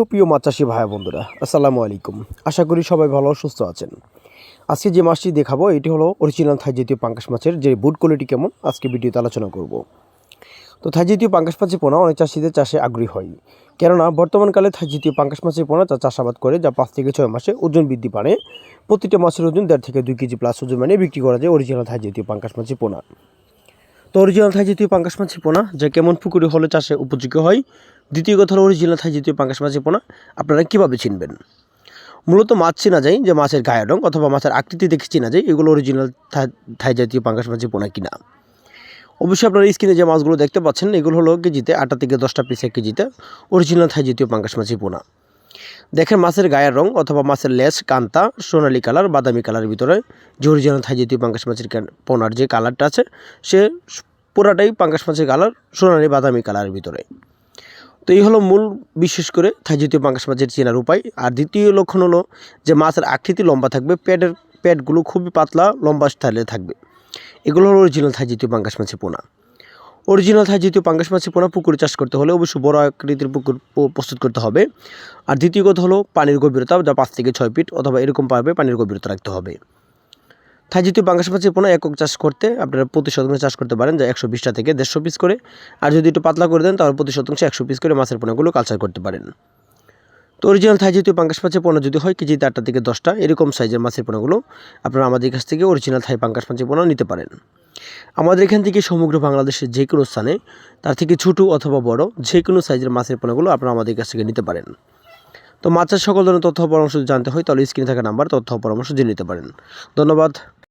সুপ্রিয় মাছ চাষি ভাই বন্ধুরা, আসসালামু আলাইকুম। আশা করি সবাই ভালো সুস্থ আছেন। আজকে যে মাছটি দেখাবো, এটি হলো অরিজিনাল থাই জাতীয় পাঙ্কাশ মাছের, যে বুট কোয়ালিটি কেমন, আজকে ভিডিওতে আলোচনা করব। তো থাই জাতীয় পাঙ্কাশ মাছের পোনা অনেক চাষিদের চাষে আগ্রহী হয়। কেননা, বর্তমানকালে থাই জাতীয় পাঙ্কাশ মাছের পোনা যা চাষাবাদ করে, যা পাঁচ থেকে ছয় মাসে ওজন বৃদ্ধি পায় প্রতিটা মাছের ওজন দেড় থেকে দুই কেজি প্লাস ওজন মানে বিক্রি করা যায় অরিজিনাল থাই জাতীয় পাঙ্কাশ মাছের পোনা। তো অরিজিনাল থাই জাতীয় পাঙ্কাশ মাছের পোনা, যা কেমন পুকুরে হলে চাষে উপযোগী হয় দ্বিতীয় কথা হলো অরিজিনাল থাই জাতীয় পাঙ্কাশ মাছের পোনা। আপনারা কীভাবে চিনবেন? মূলত মাছ চেনা যায় যে মাছের গায়ের রং অথবা মাছের আকৃতি দেখে চেনা যায় এগুলো অরিজিনাল থাই জাতীয় পাঙ্কাশ মাছের পোনা কিনা। অবশ্যই আপনারা স্ক্রিনে যে মাছগুলো দেখতে পাচ্ছেন, এগুলো হলো কেজিতে আটটা থেকে দশটা পিস এক কেজিতে অরিজিনাল থাই জাতীয় পাঙ্কাশ মাছের পোনা। দেখেন মাছের গায়ের রং অথবা মাছের লেস, কান্তা, সোনালি কালার, বাদামি কালারের ভিতরে যে অরিজিনাল থাই জাতীয় পাঙ্কাশ মাছের পোনার যে কালারটা আছে, সে পুরাটাই পাঙ্কাশ মাছের কালার, সোনালি, বাদামি কালারের ভিতরে। তো এই হলো মূল বিশেষ করে থাই জাতীয় পাঙ্কাশ মাছের চেনার উপায়। আর দ্বিতীয় লক্ষণ হলো যে মাছের আকৃতি লম্বা থাকবে, পেটের পেটগুলো খুবই পাতলা, লম্বা স্টাইলে থাকবে। এগুলো হলো অরিজিনাল থাই জাতীয় পাঙ্কাশ মাছের পোনা। অরিজিনাল থাই জাতীয় পাঙ্কাশ মাছের পোনা পুকুরে চাষ করতে হলে অবশ্যই বড় আকৃতির পুকুর প্রস্তুত করতে হবে। আর দ্বিতীয় কথা হলো পানির গভীরতা, যা পাঁচ থেকে ছয় ফিট, অথবা এরকম পাবে পানির গভীরতা রাখতে হবে। থাই জাতীয় পাঙ্কাশ মাছের পোনা একক চাষ করতে আপনারা প্রতি শতাংশ চাষ করতে পারেন যা একশো বিশটা থেকে দেড়শো পিস করে। আর যদি একটু পাতলা করে দেন, তাহলে প্রতি শতাংশে একশো পিস করে মাছের পোনাগুলো কালচার করতে পারেন। তো অরিজিনাল থাই জাতীয় পাঙ্কাশ মাছের পোনা যদি হয় কেজিতে আটটা থেকে দশটা এরকম সাইজের মাছের পোনাগুলো আপনারা আমাদের কাছ থেকে অরিজিনাল থাই পাঙ্কাশ মাছের পোনা নিতে পারেন। আমাদের এখান থেকে সমগ্র বাংলাদেশের যে কোনো স্থানে, তার থেকে ছোটো অথবা বড় যে কোনো সাইজের মাছের পোনাগুলো আপনারা আমাদের কাছ থেকে নিতে পারেন। তো মাছের সকল ধরনের তথ্য পরামর্শ জানতে হয়, তাহলে স্ক্রিনে থাকা নাম্বার তথ্য পরামর্শ জেনে নিতে পারেন। ধন্যবাদ।